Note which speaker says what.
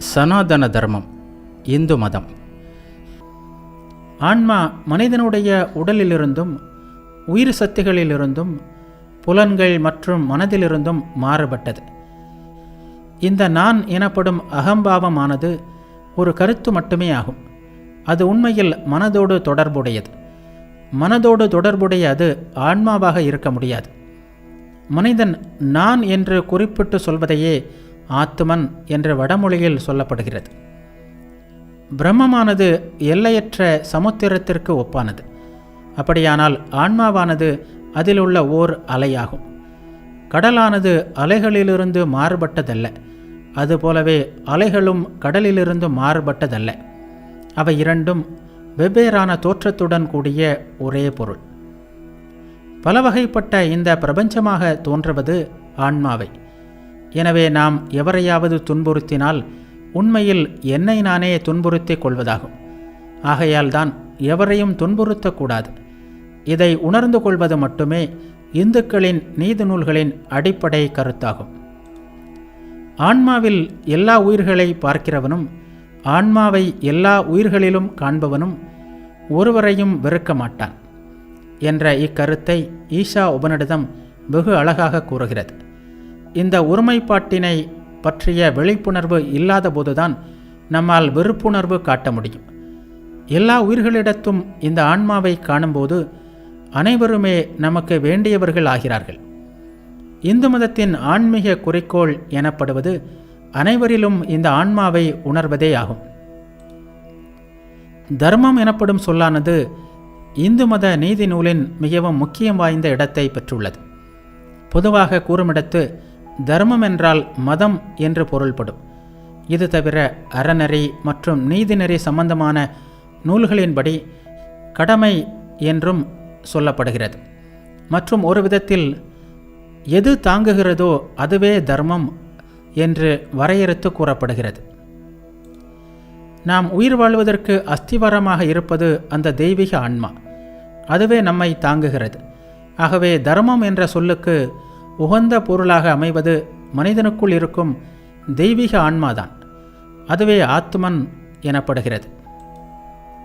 Speaker 1: சனாதன தர்மம் இந்து மதம். ஆன்மா மனிதனுடைய உடலிலிருந்தும் உயிர் சக்திகளிலிருந்தும் புலன்கள் மற்றும் மனதிலிருந்தும் மாறுபட்டது. இந்த நான் எனப்படும் அகம்பாவமானது ஒரு கருத்து மட்டுமே ஆகும். அது உண்மையில் மனதோடு தொடர்புடையது. மனதோடு தொடர்புடைய அது ஆன்மாவாக இருக்க முடியாது. மனிதன் நான் என்று குறிப்பிட்டு சொல்வதையே ஆத்துமன் என்ற வடமொழியில் சொல்லப்படுகிறது. பிரம்மமானது எல்லையற்ற சமுத்திரத்திற்கு ஒப்பானது. அப்படியானால் ஆன்மாவானது அதில் உள்ள ஓர் அலையாகும். கடலானது அலைகளிலிருந்து மாறுபட்டதல்ல. அதுபோலவே அலைகளும் கடலிலிருந்து மாறுபட்டதல்ல. அவை இரண்டும் வெவ்வேறான தோற்றத்துடன் கூடிய ஒரே பொருள். பல வகைப்பட்ட இந்த பிரபஞ்சமாக தோன்றுவது ஆன்மாவை. எனவே நாம் எவரையாவது துன்புறுத்தினால் உண்மையில் என்னை நானே துன்புறுத்திக் கொள்வதாகும். ஆகையால்தான் எவரையும் துன்புறுத்தக்கூடாது. இதை உணர்ந்து கொள்வது மட்டுமே இந்துக்களின் நீதி நூல்களின் அடிப்படை கருத்தாகும். ஆன்மாவில் எல்லா உயிர்களை பார்க்கிறவனும் ஆன்மாவை எல்லா உயிர்களிலும் காண்பவனும் ஒருவரையும் வெறுக்க மாட்டான் என்ற இக்கருத்தை ஈஷா உபனிடதம் வெகு அழகாக கூறுகிறது. இந்த ஒருமைப்பாட்டினை பற்றிய விழிப்புணர்வு இல்லாத போதுதான் நம்மால் வெறுப்புணர்வு காட்ட முடியும். எல்லா உயிர்களிடத்தும் இந்த ஆன்மாவை காணும்போது அனைவருமே நமக்கு வேண்டியவர்கள் ஆகிறார்கள். இந்து மதத்தின் ஆன்மீக குறிக்கோள் எனப்படுவது அனைவரிலும் இந்த ஆன்மாவை உணர்வதே ஆகும். தர்மம் எனப்படும் சொல்லானது இந்து மத நீதி நூலின் மிகவும் முக்கியம் வாய்ந்த இடத்தை பெற்றுள்ளது. பொதுவாக கூறுமிடத்து தர்மம் என்றால் மதம் என்று பொருள்படும். இது தவிர அறநெறி மற்றும் நீதிநெறி சம்பந்தமான நூல்களின்படி கடமை என்றும் சொல்லப்படுகிறது. மற்றும் ஒரு விதத்தில் எது தாங்குகிறதோ அதுவே தர்மம் என்று வரையறுத்து கூறப்படுகிறது. நாம் உயிர் வாழ்வதற்கு அஸ்திவாரமாக இருப்பது அந்த தெய்வீக ஆன்மா. அதுவே நம்மை தாங்குகிறது. ஆகவே தர்மம் என்ற சொல்லுக்கு உகந்த பொருளாக அமைவது மனிதனுக்குள் இருக்கும் தெய்வீக ஆன்மாதான். அதுவே ஆத்மன் எனப்படுகிறது.